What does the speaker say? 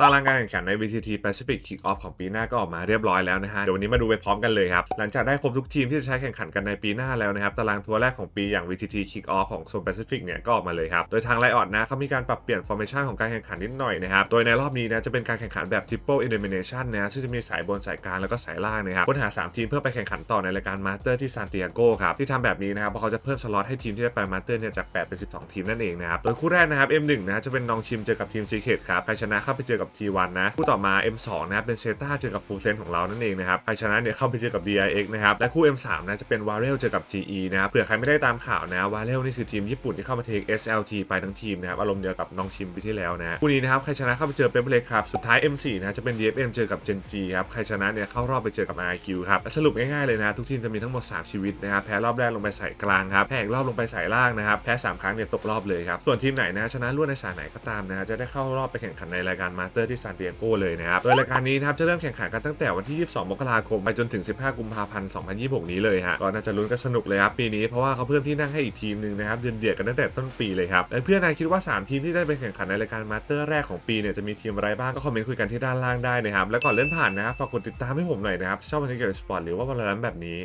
ตารางการแข่งขันใน VTT Pacific Kick-Off ของปีหน้าก็ออกมาเรียบร้อยแล้วนะฮะ เดี๋ยววันนี้มาดูไปพร้อมกันเลยครับ หลังจากได้ครบทุกทีมที่จะใช้แข่งขันกันในปีหน้าแล้วนะครับ ตารางทัวร์แรกของปีอย่าง VTT Kick-Off ของโซน Pacific เนี่ยก็ออกมาเลยครับ โดยทางไลออดนะเขามีการปรับเปลี่ยน formation ของการแข่งขันนิดหน่อยนะครับ โดยในรอบนี้นะจะเป็นการแข่งขันแบบ Triple Elimination นะซึ่งจะมีสายบนสายกลางแล้วก็สายล่างนะครับค้นหา 3 ทีมเพื่อไปแข่งขันต่อในรายการ Master ที่ซานติอาโกครับที่ทำแบบนี้นะครับเพราะเขาจะเพิ่มสล็อตให้ทีมที่ได้ไป Master เนี่ยจาก8เป็น 12 ทีมนั่นเองนะครับโดยคู่แรกนะครับ M1 นะจะเป็นนองชิมเจอกับทีม Secret ครับใครชนะเข้าไปเจอกับ T1 นะคู่ต่อมา M2 นะครับเป็นเซต้าเจอกับฟูเซนของเรานั่นเองนะครับใครชนะเนี่ยเข้าไปเจอกับ DIX นะครับและคู่ M3 นะจะเป็นวาเรลเจอกับ GE นะครับเผื่อใครไม่ได้ตามข่าวนะวาเรลนี่คือทีมญี่ปุ่นที่เข้ามาเทค SLT ไปทั้งทีมนะครับอารมณ์เดียวกับน้องชิมปีที่แล้วนะคู่นี้นะครับใครชนะเข้าไปเจอเปเปอร์เล็กครับสุดท้าย M4 นะจะเป็น DFM เจอกับ Gen G ครับใครชนะเนี่ยเข้ารอบไปเจอกับ RQ ครับและสรุปง่ายๆเลยนะทุกทีมจะมีทั้งหมด 3 ชีวิตนะครับแพ้รอบแรกลงไปสายกลางครับแพ้อีกรอบลงไปสายล่างนะครับแพ้สามครั้งเนี่ยตกรอบเลยครับส่วนทีมไหนนะชนะรวดในสายไหนก็ตามนะฮะจะได้เข้ารอบไปแข่งขันในรายการมาสเตอร์ที่ซานติอโกเลยนะครับโดยรายการนี้นะครับจะเริ่มแข่งขันกันตั้งแต่วันที่ 22 มกราคมไปจนถึง 15 กุมภาพันธ์ 2026 นี้เลยฮะก็น่าจะลุ้นกันสนุกเลยครับปีนี้เพราะว่าเขาเพิ่มที่นั่งให้อีกทีมหนึ่งนะครับเดือดเดือดกันตั้งแต่ต้นปีเลยครับและเพื่อนนายคิดว่า 3 ทีมที่ได้ไปแข่งขันในรายการมาสเตอร์แรกของปีเนี่ยจะมีทีมอะไรบ้างก็คอมเมนต์คุยกันที่ด้านล่างได้นะครับและก่อนเล่นผ่านนะครับฝากกดติดตามให้ผมหน่อยนะครับชอบบันทึกเกี่ยวกับสปอร์ตหรือว่าบอลลันแบบนี้